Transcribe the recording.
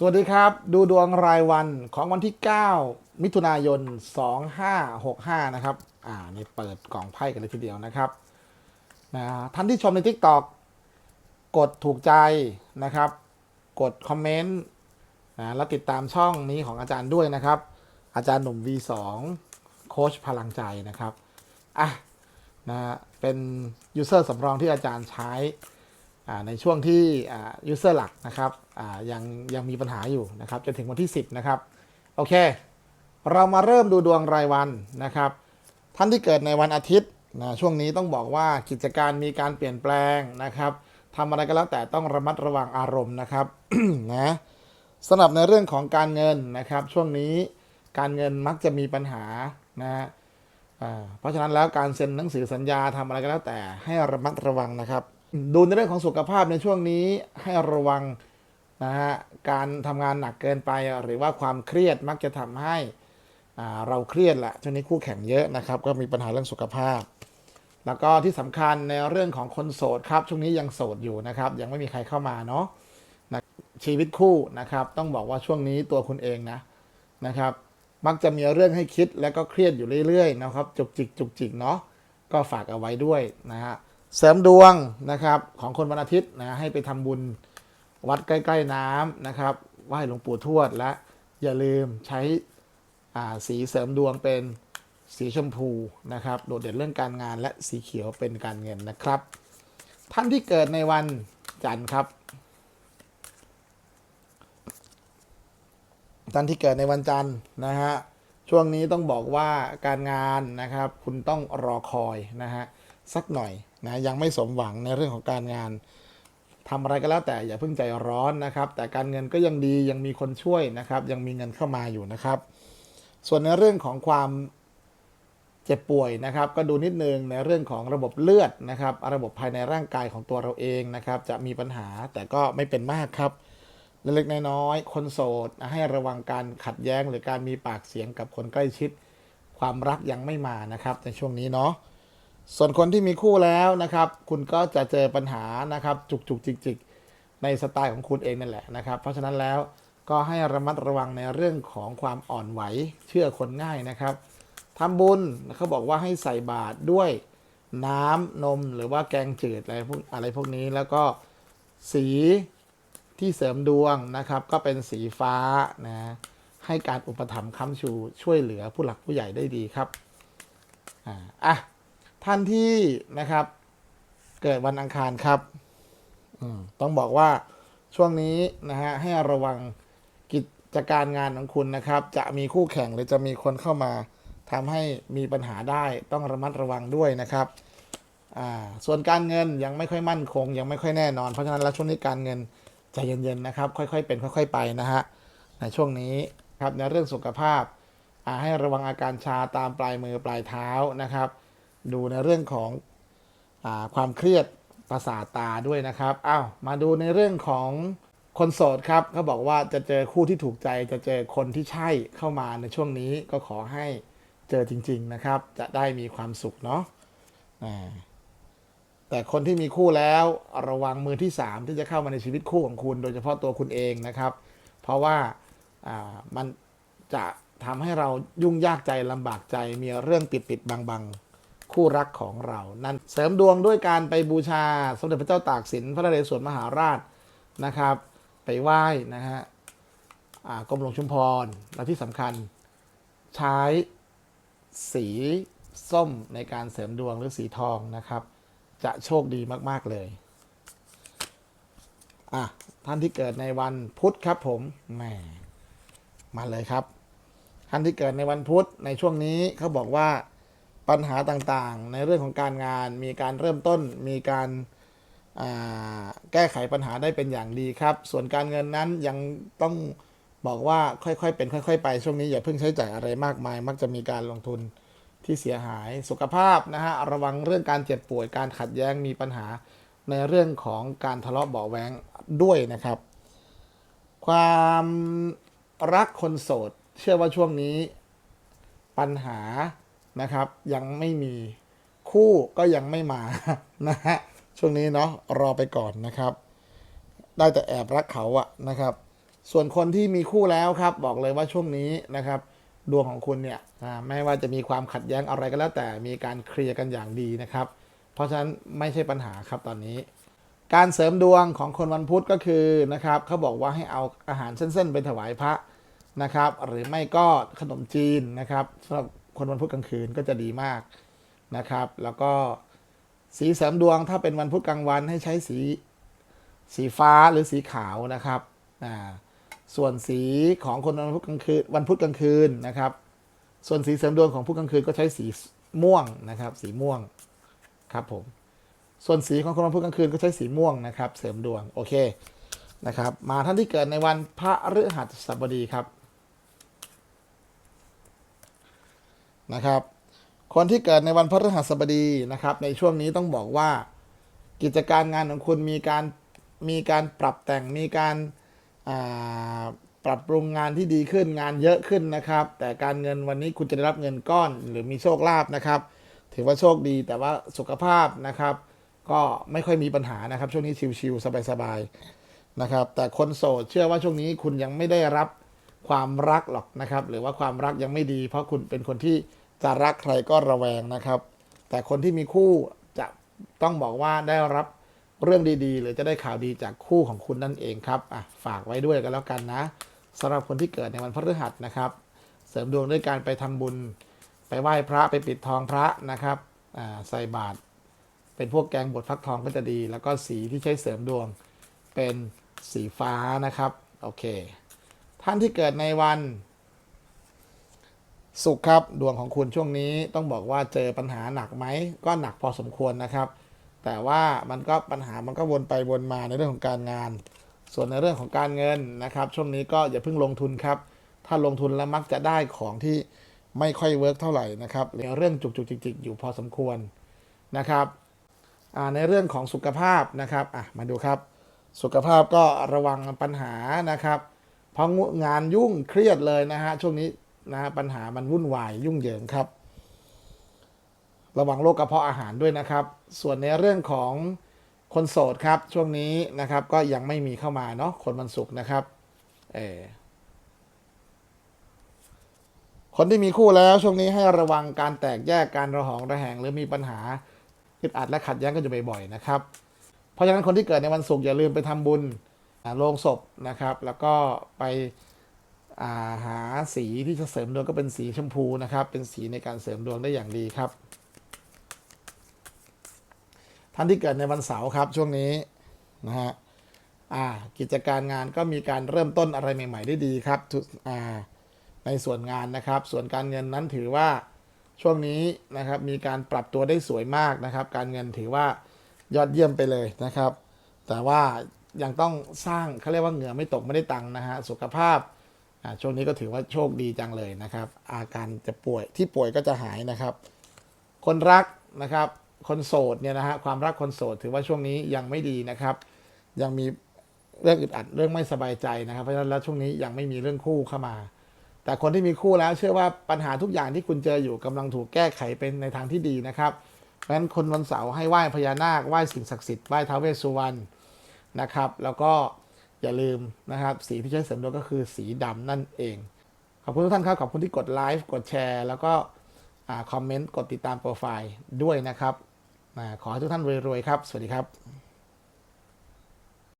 สวัสดีครับ ดูดวงรายวันของวันที่ 9 มิถุนายน 2565 นะครับ อ่า นี่เปิดกล่องไพ่กันเลยทีเดียวนะครับนะท่านที่ชมใน TikTok กดถูกใจนะครับ กดคอมเมนต์นะแล้วติดตามช่องนี้ของอาจารย์ด้วยนะครับ อาจารย์หนุ่ม V2 โค้ชพลังใจนะครับ อะนะเป็นยูเซอร์สำรองที่อาจารย์ใช้ ในช่วงที่ยูเซอร์หลักนะครับยังยังมีปัญหาอยู่นะครับจนถึงวันที่ 10 นะครับ โอเค เรามาเริ่มดูดวงรายวันนะครับ ท่านที่เกิดในวันอาทิตย์นะช่วงนี้ต้องบอกว่ากิจการมีการเปลี่ยนแปลงนะครับทำอะไรก็แล้วแต่ต้องระมัดระวังอารมณ์นะครับนะสำหรับในเรื่องของการเงินนะครับ ช่วงนี้การเงินมักจะมีปัญหานะะเพราะฉะนั้นแล้วการเซ็นหนังสือสัญญาทำอะไรก็แล้วแต่ให้ระมัดระวังนะครับ ดูในเรื่องของสุขภาพในช่วงนี้ให้ระวังนะฮะการทำงานหนักเกินไปหรือว่าความเครียดมักจะทำให้อ่าเราเครียดแหละช่วงนี้คู่แข่งเยอะนะครับ ก็มีปัญหาเรื่องสุขภาพ แล้วก็ที่สำคัญในเรื่องของคนโสดครับ ช่วงนี้ยังโสดอยู่นะครับ ยังไม่มีใครเข้ามาเนาะนะชีวิตคู่นะครับ ต้องบอกว่าช่วงนี้ตัวคุณเองนะนะครับ มักจะมีเรื่องให้คิดและก็เครียดอยู่เรื่อยๆนะครับ จุกจิกจุกจิกเนาะก็ฝากเอาไว้ด้วยนะฮะ เสริมดวงนะครับของคนวันอาทิตย์นะให้ไปทำบุญวัดใกล้ ๆน้ำนะครับไหว้หลวงปู่ทวดและอย่าลืมใช้สีเสริมดวงเป็นสีชมพูนะครับโดดเด่นเรื่องการงานและสีเขียวเป็นการเงินนะครับ ท่านที่เกิดในวันจันทร์ครับ ท่านที่เกิดในวันจันทร์นะฮะช่วงนี้ต้องบอกว่าการงานนะครับ คุณต้องรอคอยนะฮะสักหน่อย นะยังไม่สมหวังในเรื่องของการงานทำอะไรก็แล้วแต่อย่าเพิ่งใจร้อนนะครับ แต่การเงินก็ยังดียังมีคนช่วยนะครับ ยังมีเงินเข้ามาอยู่นะครับ ส่วนในเรื่องของความเจ็บป่วยนะครับ ก็ดูนิดนึงในเรื่องของระบบเลือดนะครับ ระบบภายในร่างกายของตัวเราเองนะครับ จะมีปัญหาแต่ก็ไม่เป็นมากครับเล็กๆน้อยๆคนโสดให้ระวังการขัดแย้งหรือการมีปากเสียงกับคนใกล้ชิด ความรักยังไม่มานะครับในช่วงนี้เนาะ ส่วนคนที่มีคู่แล้วนะครับ คุณก็จะเจอปัญหานะครับ จุกจุกจิกจิกในสไตล์ของคุณเองนั่นแหละนะครับ เพราะฉะนั้นแล้วก็ให้ระมัดระวังในเรื่องของความอ่อนไหวเชื่อคนง่ายนะครับทำบุญเขาบอกว่าให้ใส่บาตรด้วยน้ำนมหรือว่าแกงจืดอะไรพวกอะไรพวกนี้แล้วก็สีที่เสริมดวงนะครับ ก็เป็นสีฟ้านะให้การอุปถัมภ์ค้ำชูช่วยเหลือผู้หลักผู้ใหญ่ได้ดีครับอ่าอะ ท่านที่นะครับ เกิดวันอังคารครับต้องบอกว่าช่วงนี้นะฮะให้ระวังกิจการงานของคุณนะครับ จะมีคู่แข่งหรือจะมีคนเข้ามาทำให้มีปัญหาได้ ต้องระมัดระวังด้วยนะครับอ่าส่วนการเงินยังไม่ค่อยมั่นคง ยังไม่ค่อยแน่นอน เพราะฉะนั้นแล้วช่วงนี้การเงินใจเย็นๆนะครับ ค่อยๆ เป็น ค่อย ๆ ไปนะฮะในช่วงนี้ครับในเรื่องสุขภาพให้ระวังอาการชาตามปลายมือปลายเท้านะครับ ดูในเรื่องของอความเครียดประสาตาด้วยนะครับอ้าวมาดูในเรื่องของคนโสดครับเขาบอกว่าจะเจอคู่ที่ถูกใจจะเจอคนที่ใช่เข้ามาในช่วงนี้ก็ขอให้เจอจริง ๆนะครับ จะได้มีความสุขเนาะแต่คนที่มีคู่แล้วระวังมือที่สามที่จะเข้ามาในชีวิตคู่ของคุณ โดยเฉพาะตัวคุณเองนะครับ เพราะว่าามันจะทำให้เรายุ่งยากใจลำบากใจมีเรื่องปิดปิดๆบัง คู่รักของเรา นั่นเสริมดวงด้วยการไปบูชาสมเด็จพระเจ้าตากสินพระนเรศวรมหาราชนะครับ ไปไหว้นะฮะอ่ากรมหลวงชุมพร และที่สำคัญใช้สีส้มในการเสริมดวงหรือสีทองนะครับ จะโชคดีมาก ๆ เลยอะท่านที่เกิดในวันพุธครับผมแหมมาเลยครับ ท่านที่เกิดในวันพุธในช่วงนี้เขาบอกว่า ปัญหาต่างๆ ในเรื่องของการงาน มีการเริ่มต้น มีการาแก้ไขปัญหาได้เป็นอย่างดีครับ ส่วนการเงินนั้นยังต้องบอกว่าค่อยๆ เป็นค่อย ๆ ไปช่วงนี้อย่าเพิ่งใช้จ่ายอะไรมากมาย มักจะมีการลงทุนที่เสียหายสุขภาพนะฮะระวังเรื่องการเจ็บป่วยการขัดแย้งมีปัญหาในเรื่องของการทะเลาะเบาแวงด้วยนะครับ ความรักคนโสด เชื่อว่าช่วงนี้ปัญหา นะครับ ยังไม่มีคู่ก็ยังไม่มานะฮะช่วงนี้เนาะรอไปก่อนนะครับ ได้แต่แอบรักเขาอะนะครับ ส่วนคนที่มีคู่แล้วครับ บอกเลยว่าช่วงนี้นะครับดวงของคุณเนี่ยไม่ว่าจะมีความขัดแย้งอะไรก็แล้วแต่มีการเคลียร์กันอย่างดีนะครับ เพราะฉะนั้นไม่ใช่ปัญหาครับตอนนี้ การเสริมดวงของคนวันพุธก็คือนะครับเขาบอกว่าให้เอาอาหารเส้นๆไปถวายพระนะครับ หรือไม่ก็ขนมจีนนะครับสำหรับ คนวันพุธกลางคืนก็จะดีมากนะครับ แล้วก็สีเสริมดวงถ้าเป็นวันพุธกลางวันให้ใช้สีสีฟ้าหรือสีขาวนะครับอ่าส่วนสีของคนวันพุธกลางคืนวันพุธกลางคืนนะครับ ส่วนสีเสริมดวงของพุธกลางคืนก็ใช้สีม่วงนะครับ สีม่วงครับผมส่วนสีของคนวันพุธกลางคืนก็ใช้สีม่วงนะครับ เสริมดวงโอเคนะครับ มาท่านที่เกิดในวันพระฤหัสบดีครับ นะครับ คนที่เกิดในวันพฤหัสบดีนะครับ ในช่วงนี้ต้องบอกว่า กิจการงานของคุณมีการมีการปรับแต่งมีการาปรับปรุงงานที่ดีขึ้นงานเยอะขึ้นนะครับ แต่การเงินวันนี้คุณจะได้รับเงินก้อนหรือมีโชคลาภนะครับ ถือว่าโชคดีแต่ว่าสุขภาพนะครับ ก็ไม่ค่อยมีปัญหานะครับ ช่วงนี้ชิวๆสบายๆนะครับ แต่คนโสดเชื่อว่าช่วงนี้คุณยังไม่ได้รับความรักหรอกนะครับ หรือว่าความรักยังไม่ดี เพราะคุณเป็นคนที่ จะรักใครก็ระแวงนะครับ แต่คนที่มีคู่จะต้องบอกว่าได้รับเรื่องดีๆ หรือจะได้ข่าวดีจากคู่ของคุณนั่นเองครับอะฝากไว้ด้วยกันแล้วกันนะสำหรับคนที่เกิดในวันพฤหัสนะครับ เสริมดวงด้วยการไปทำบุญ ไปไหว้พระไปปิดทองพระนะครับอ่าใส่บาตรเป็นพวกแกงบดฟักทองก็จะดี แล้วก็สีที่ใช้เสริมดวงเป็นสีฟ้านะครับ โอเค ท่านที่เกิดในวัน สุขครับดวงของคุณช่วงนี้ต้องบอกว่าเจอปัญหาหนักไหมก็หนักพอสมควรนะครับ แต่ว่ามันก็ปัญหามันก็วนไปวนมาในเรื่องของการงาน ส่วนในเรื่องของการเงินนะครับ ช่วงนี้ก็อย่าเพิ่งลงทุนครับ ถ้าลงทุนแล้วมักจะได้ของที่ไม่ค่อยเวิร์กเท่าไหร่นะครับหรือเรื่องจุกจุกจิกจิกอยู่พอสมควรนะครับในเรื่องของสุขภาพนะครับมาดูครับ สุขภาพก็ระวังปัญหานะครับ เพราะงานยุ่งเครียดเลยนะฮะช่วงนี้ นะฮะปัญหามันวุ่นวายยุ่งเหยิงครับ ระวังโรคกระเพาะอาหารด้วยนะครับ ส่วนในเรื่องของคนโสดครับช่วงนี้นะครับก็ยังไม่มีเข้ามาเนาะคนวันศุกร์นะครับเออคนที่มีคู่แล้วช่วงนี้ให้ระวังการแตกแยกการระหองระแหง หรือมีปัญหาอึดอัดและขัดแย้งกันอยู่บ่อยๆนะครับ เพราะฉะนั้นคนที่เกิดในวันศุกร์อย่าลืมไปทำบุญโลงศพนะครับ แล้วก็ไป หาสีที่จะเสริมดวงก็เป็นสีชมพูนะครับ เป็นสีในการเสริมดวงได้อย่างดีครับ ท่านที่เกิดในวันเสาร์ครับช่วงนี้นะฮะอ่ากิจการงานก็มีการเริ่มต้นอะไรใหม่ ๆ ได้ดีครับอ่าในส่วนงานนะครับ ส่วนการเงินนั้นถือว่าช่วงนี้นะครับมีการปรับตัวได้สวยมากนะครับ การเงินถือว่ายอดเยี่ยมไปเลยนะครับ แต่ว่ายังต้องสร้างเขาเรียกว่าเหงื่อไม่ตกไม่ได้ตังค์นะฮะสุขภาพ ช่วงนี้ก็ถือว่าโชคดีจังเลยนะครับ อาการจะป่วยที่ป่วยก็จะหายนะครับ คนรักนะครับ คนโสดเนี่ยนะฮะความรักคนโสดถือว่าช่วงนี้ยังไม่ดีนะครับ ยังมีเรื่องอึดอัดเรื่องไม่สบายใจนะครับ เพราะฉะนั้นแล้วช่วงนี้ยังไม่มีเรื่องคู่เข้ามา แต่คนที่มีคู่แล้วเชื่อว่าปัญหาทุกอย่างที่คุณเจออยู่กำลังถูกแก้ไขเป็นในทางที่ดีนะครับเพราะฉะนั้นคนวันเสาร์ให้ไหว้พญานาคไหว้สิ่งศักดิ์สิทธิ์ไหว้ท้าวเวสสุวรรณนะครับ แล้วก็ อย่าลืมนะครับ สีที่ใช้เสริมดวงก็คือสีดำนั่นเอง ขอบคุณทุกท่านครับ ขอบคุณที่กดไลฟ์กดแชร์ แล้วก็คอมเมนต์กดติดตามโปรไฟล์ด้วยนะครับขอให้ทุกท่านรวยๆครับ สวัสดีครับ